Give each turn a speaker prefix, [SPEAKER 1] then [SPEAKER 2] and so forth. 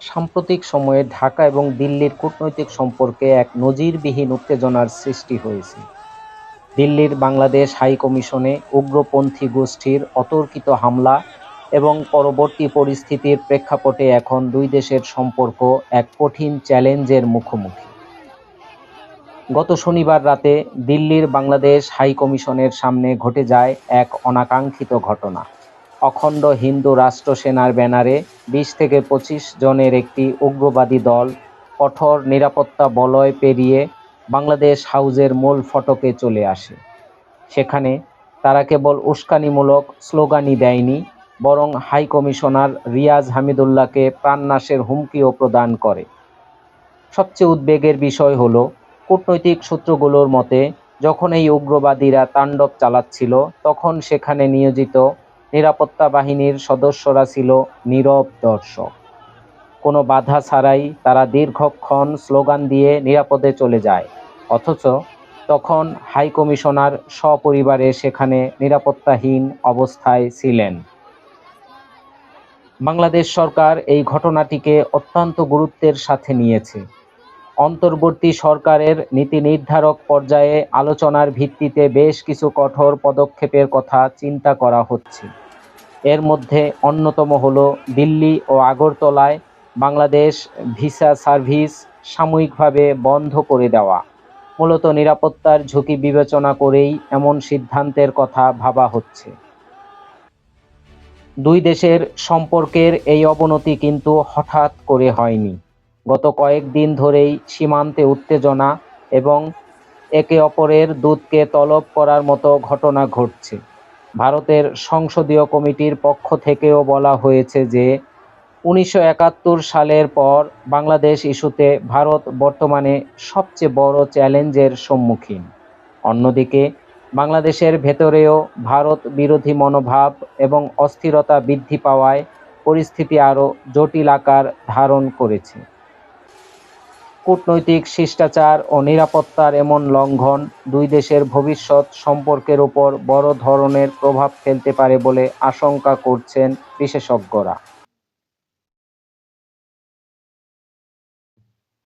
[SPEAKER 1] সাম্প্রতিক সময়ে ঢাকা এবং দিল্লির কূটনৈতিক সম্পর্কে এক নজিরবিহীন উত্তেজনার সৃষ্টি হয়েছে। দিল্লির বাংলাদেশ হাইকমিশনে উগ্রপন্থী গোষ্ঠীর অতর্কিত হামলা এবং পরবর্তী পরিস্থিতির প্রেক্ষাপটে এখন দুই দেশের সম্পর্ক এক কঠিন চ্যালেঞ্জের মুখোমুখি। গত শনিবার রাতে দিল্লির বাংলাদেশ হাইকমিশনের সামনে ঘটে যায় এক অনাকাঙ্ক্ষিত ঘটনা। অখণ্ড হিন্দু রাষ্ট্র সেনার ব্যানারে বিশ থেকে পঁচিশ জনের একটি উগ্রবাদী দল কঠোর নিরাপত্তা বলয় পেরিয়ে বাংলাদেশ হাউজের মূল ফটকে চলে আসে। সেখানে তারা কেবল উস্কানিমূলক স্লোগানই দেয়নি, বরং হাই কমিশনার রিয়াজ হামিদুল্লাহকে প্রাণনাশের হুমকিও প্রদান করে। সবচেয়ে উদ্বেগের বিষয় হলো, কূটনৈতিক সূত্রগুলোর মতে, যখন এই উগ্রবাদীরা তাণ্ডব চালাচ্ছিল, তখন সেখানে নিয়োজিত নিরাপত্তা বাহিনীর সদস্যরা ছিল নীরব দর্শক। কোনো বাধা ছাড়াই তারা দীর্ঘক্ষণ স্লোগান দিয়ে নিরাপদে চলে যায়। অথচ তখন হাই কমিশনার সপরিবারে সেখানে নিরাপত্তাহীন অবস্থায় ছিলেন। বাংলাদেশ সরকার এই ঘটনাটিকে অত্যন্ত গুরুত্বের সাথে নিয়েছে। অন্তর্বর্তী সরকারের নীতি নির্ধারক পর্যায়ে আলোচনার ভিত্তিতে বেশ কিছু কঠোর পদক্ষেপের কথা চিন্তা করা হচ্ছে। এর মধ্যে অন্যতম হল দিল্লি ও আগরতলায় বাংলাদেশ ভিসা সার্ভিস সাময়িকভাবে বন্ধ করে দেওয়া। মূলত নিরাপত্তার ঝুঁকি বিবেচনা করেই এমন সিদ্ধান্তের কথা ভাবা হচ্ছে। দুই দেশের সম্পর্কের এই অবনতি কিন্তু হঠাৎ করে হয়নি। গত কয়েকদিন ধরেই সীমান্তে উত্তেজনা এবং একে অপরের দুধকে তলব করার মতো ঘটনা ঘটছে। ভারতের সংসদীয় কমিটির পক্ষ থেকেও বলা হয়েছে যে, উনিশশো একাত্তর সালের পর বাংলাদেশ ইস্যুতে ভারত বর্তমানে সবচেয়ে বড় চ্যালেঞ্জের সম্মুখীন। অন্যদিকে, বাংলাদেশের ভেতরেও ভারত বিরোধী মনোভাব এবং অস্থিরতা বৃদ্ধি পাওয়ায় পরিস্থিতি আরও জটিল আকার ধারণ করেছে। কূটনৈতিক শিষ্টাচার ও নিরাপত্তার এমন লঙ্ঘন দুই দেশের ভবিষ্যৎ সম্পর্কের ওপর বড় ধরনের প্রভাব ফেলতে পারে বলে আশঙ্কা করছেন বিশেষজ্ঞরা।